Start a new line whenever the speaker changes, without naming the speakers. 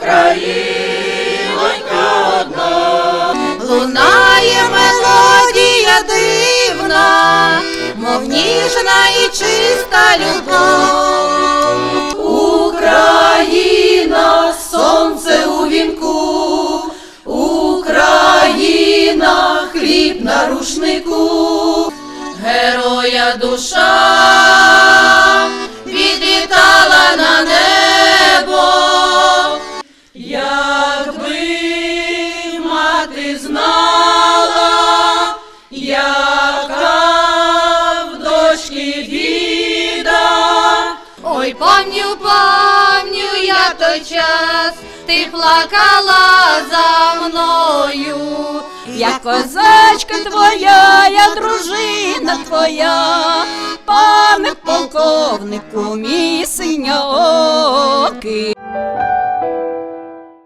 Українонька одна, лунає мелодія дивна, мов ніжна і чиста любов. Україна, сонце у вінку, Україна, хліб на рушнику, героя душа мати знала, яка в дочки біда. Ой, помню, помню я той час, ти плакала за мною. Я козачка твоя, я дружина твоя, пане полковнику, мій синьоокий.